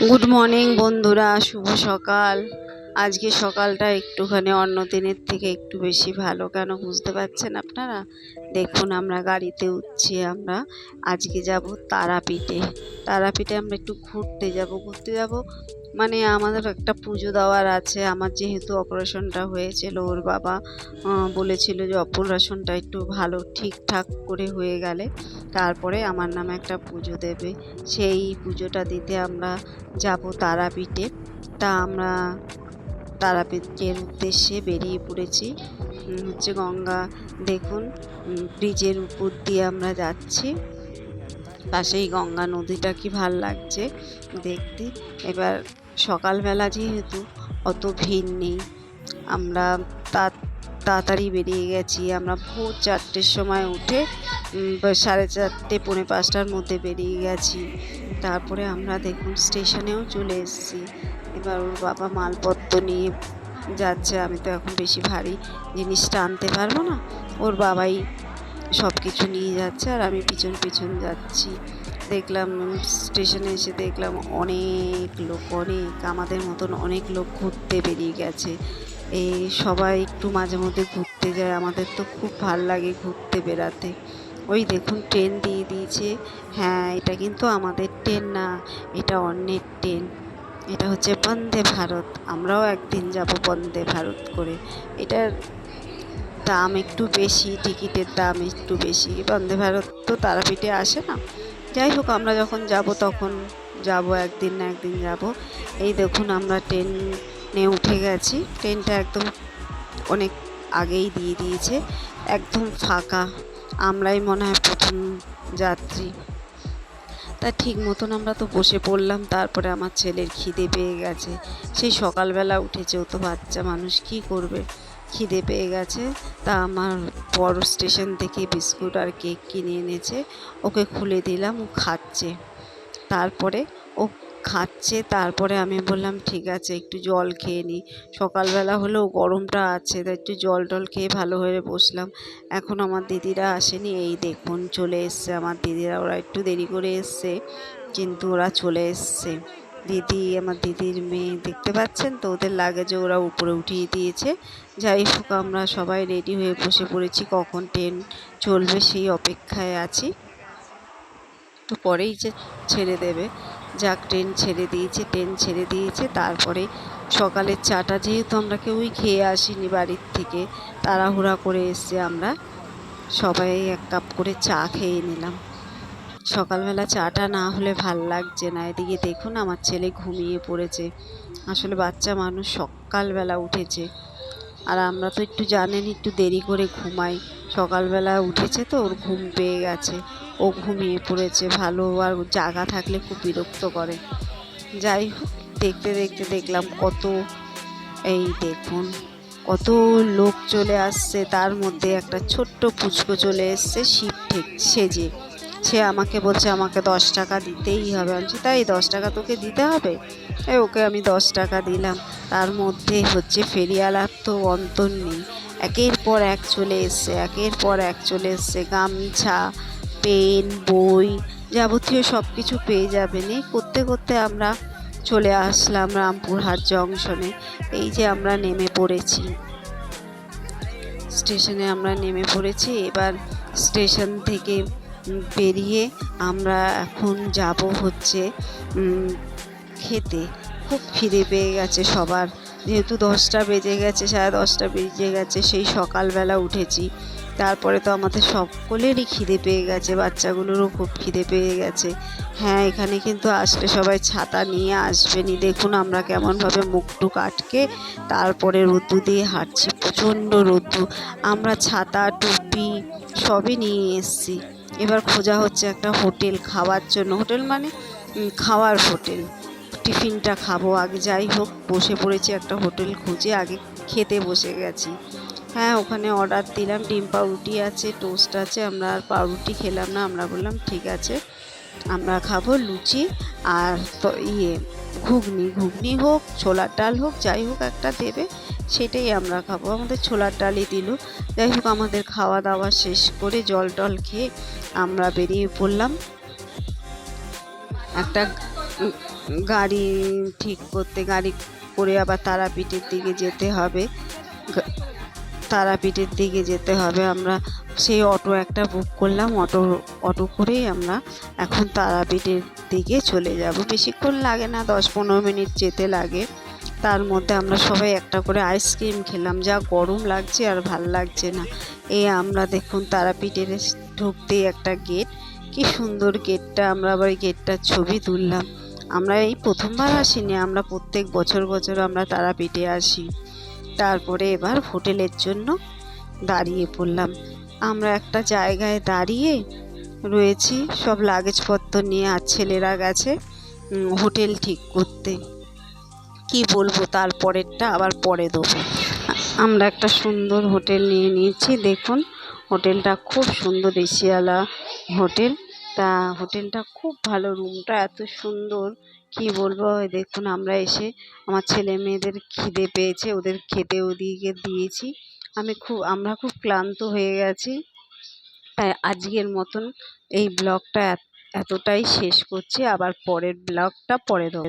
Good morning বন্ধুরা। শুভ সকাল। আজকে সকালটা একটুখানি অন্য দিনের থেকে একটু বেশি ভালো। কেন বুঝতে পারছেন আপনারা? দেখুন, আমরা গাড়িতে উঠছি আমরা। আজকে যাব তারাপীঠে। তারাপীঠে আমরা একটু ঘুরতে যাব। ঘুরতে যাব মানে আমাদের একটা পুজো দেওয়ার আছে। আমার যেহেতু অপারেশনটা হয়েছিল, ওর বাবা বলেছিল যে অপারেশনটা একটু ভালো ঠিকঠাক করে হয়ে গেলে তারপরে আমার নামে একটা পুজো দেবে। সেই পুজোটা দিতে আমরা যাব তারাপীঠে। তা আমরা তারাপীঠের উদ্দেশ্যে বেরিয়ে পড়েছি। হচ্ছে গঙ্গা, দেখুন ব্রিজের উপর দিয়ে আমরা যাচ্ছি। পাশেই গঙ্গা নদীটা কি ভালো লাগছে দেখতে। এবার সকালবেলা যেহেতু অত ভিড় নেই, আমরা তা তাড়াতাড়ি বেরিয়ে গেছি। আমরা ভোর চারটের সময় উঠে সাড়ে চারটে, পৌনে পাঁচটার মধ্যে বেরিয়ে গেছি। তারপরে আমরা দেখুন স্টেশনেও চলে এসেছি। এবার ওর বাবা মালপত্র নিয়ে যাচ্ছে। আমি তো এখন বেশি ভারী জিনিসটা আনতে পারব না। ওর বাবাই সব কিছু নিয়ে যাচ্ছে আর আমি পিছন পিছন যাচ্ছি। দেখলাম, স্টেশনে এসে দেখলাম অনেক লোক, অনেক, আমাদের মতন অনেক লোক ঘুরতে বেরিয়ে গেছে। এই সবাই একটু মাঝে মধ্যে ঘুরতে যায়, আমাদের তো খুব ভালো লাগে ঘুরতে বেড়াতে। ওই দেখুন, ট্রেন দিয়ে দিয়েছে। হ্যাঁ এটা কিন্তু আমাদের ট্রেন না, এটা অন্যের ট্রেন। এটা হচ্ছে বন্দে ভারত। আমরাও একদিন যাব বন্দে ভারত করে। এটার দাম একটু বেশি, টিকিটের দাম একটু বেশি। বন্দে ভারত তো তারাপীঠে আসে না। যাই হোক, আমরা যখন যাব তখন যাব, একদিন না একদিন যাব। এই দেখুন, আমরা ট্রেনে উঠে গেছি। ট্রেনটা একদম অনেক আগেই দিয়ে দিয়েছে। একদম ফাঁকা। আমরাই মনে হয় প্রথম যাত্রী। তা ঠিক মতন আমরা তো বসে পড়লাম, তারপরে আমার ছেলের খিদে পেয়ে গেছে। সেই সকালবেলা উঠেছে ও তো বাচ্চা মানুষ, কী করবে? খিদে পেয়ে গেছে, তা আমার বড় স্টেশন থেকে বিস্কুট আর কেক কিনে এনেছে, ওকে খুলে দিলাম, ও খাচ্ছে। তারপরে ও খাচ্ছে, তারপরে আমি বললাম, ঠিক আছে, একটু জল খেয়ে নিই সকালবেলা হলেও গরমটা আছে, তাই একটু জল টল খেয়ে ভালো হয়ে বসলাম। এখন আমার দিদিরা আসেনি, এই দেখুন চলে এসছে আমার দিদিরা, ওরা একটু দেরি করে এসছে, কিন্তু ওরা চলে এসছে। দিদি, আমার দিদির মেয়ে দেখতে পাচ্ছেন তো? ওদের লাগেজে ওরা উপরে উঠিয়ে দিয়েছে। যাই হোক, আমরা সবাই রেডি হয়ে বসে পড়েছি। কখন ট্রেন চলবে সেই অপেক্ষায় আছি। তো পরেই যে ছেড়ে দেবে। যাক ট্রেন ছেড়ে দিয়েছে ট্রেন ছেড়ে দিয়েছে। তারপরে সকালের চাটা যেহেতু আমরা কেউই খেয়ে আসিনি বাড়ির থেকে, তাড়াহুড়া করে এসে আমরা সবাই এক কাপ করে চা খেয়ে নিলাম। সকালবেলা চাটা না হলে ভালো লাগছে না। এদিকে দেখুন আমার ছেলে ঘুমিয়ে পড়েছে। আসলে বাচ্চা মানুষ সকালবেলা উঠেছে। আর আমরা তো একটু জানেন একটু দেরি করে ঘুমাই। সকালবেলা উঠেছে তো, ওর ঘুম পেয়ে গেছে। ও ঘুমিয়ে পড়েছে। ভালো আর জাগা থাকলে খুব বিরক্ত করে। যাই হোক, দেখতে দেখতে দেখলাম কত, এই দেখুন, কত লোক চলে আসছে। তার মধ্যে একটা ছোট্ট পুচকো চলে এসছে, শিব ঠিক সেজে। সে আমাকে বলছে আমাকে দশ টাকা দিতেই হবে। আমি তাই দশ টাকা তোকে দিতে হবে? এই ওকে আমি দশ টাকা দিলাম। তার মধ্যে হচ্ছে ফেরিয়ালার তো অন্তর নেই। একের পর এক চলে এসছে, একের পর এক চলে এসছে। গামছা, পেন, বই যাবতীয় সব কিছু পেয়ে যাবেন এই করতে করতে আমরা চলে আসলাম রামপুরহাট জংশনে। এই যে আমরা নেমে পড়েছি। স্টেশনে আমরা নেমে পড়েছি। এবার স্টেশন থেকে বেরিয়ে আমরা এখন যাব হচ্ছে খেতে। খুব খিদে পেয়ে গেছে সবার। যেহেতু দশটা বেজে গেছে, সাড়ে দশটা বেজে গেছে, সেই সকালবেলা উঠেছি। তারপরে তো আমাদের সকলেরই খিদে পেয়ে গেছে, বাচ্চাগুলোরও খুব খিদে পেয়ে গেছে। হ্যাঁ এখানে কিন্তু আসলে সবাই ছাতা নিয়ে আসবেনই দেখুন আমরা কেমনভাবে মুখটুক আটকে তারপরে রোদ্দু দিয়ে হাঁটছি, প্রচণ্ড রোদ্দু। আমরা ছাতা, টুপি সবই নিয়ে এসেছি। এবার খোঁজা হচ্ছে একটা হোটেল খাওয়ার জন্য। হোটেল মানে খাওয়ার হোটেল। টিফিনটা খাব আগে, যাই হোক, বসে পড়েছি একটা হোটেল খুঁজে, আগে খেতে বসে গেছি। হ্যাঁ ওখানে অর্ডার দিলাম, ডিম পাউরুটি আছে টোস্ট আছে, আমরা আর পাউরুটি খেলাম না, আমরা বললাম, ঠিক আছে, আমরা খাব লুচি আর ইয়ে ঘুগনি। ঘুগনি হোক, ছোলার ডাল হোক, যাই হোক একটা দেবে। সেটাই আমরা খাব। আমাদের ছোলার ডালই দিল। যাই হোক, আমাদের খাওয়া দাওয়া শেষ করে জল টল খেয়ে আমরা বেরিয়ে পড়লাম। একটা গাড়ি ঠিক করতে, গাড়ি করে আবার তারাপীঠের দিকে যেতে হবে। তারাপীঠের দিকে যেতে হবে। আমরা সেই অটো একটা বুক করলাম। অটো অটো করেই আমরা এখন তারাপীঠের দিকে চলে যাব। বেশিক্ষণ লাগে না দশ পনেরো মিনিট যেতে লাগে। তার মধ্যে আমরা সবাই একটা করে আইসক্রিম খেলাম। যা গরম লাগছে আর ভালো লাগছে না। এ আমরা দেখুন তারাপীঠের ঢুকতেই একটা গেট কি সুন্দর গেটটা আমরা আবার গেটটার ছবি তুললাম। আমরা এই প্রথমবার আসিনি। আমরা প্রত্যেক বছর বছর আমরা তারাপীঠে আসি। তারপরে এবার হোটেলের জন্য দাঁড়িয়ে পড়লাম। আমরা একটা জায়গায় দাঁড়িয়ে রয়েছি। সব লাগেজপত্র নিয়ে আর ছেলেরা গেছে হোটেল ঠিক করতে। কি বলব তারপরেরটা আবার পরে দেবো। আমরা একটা সুন্দর হোটেল নিয়ে নিয়েছি, দেখুন, হোটেলটা খুব সুন্দর এসিওয়ালা হোটেল। তা হোটেলটা খুব ভালো, রুমটা এত সুন্দর, কি বলব দেখুন, আমরা এসে আমার ছেলে মেয়েদের খিদে পেয়েছে, ওদের খেতে ওদিকে দিয়েছি। আমি খুব, আমরা খুব ক্লান্ত হয়ে গেছি। তাই আজকের মতন এই ব্লগটা এতটাই শেষ করছি, আবার পরের ব্লগটা পরে দেবো।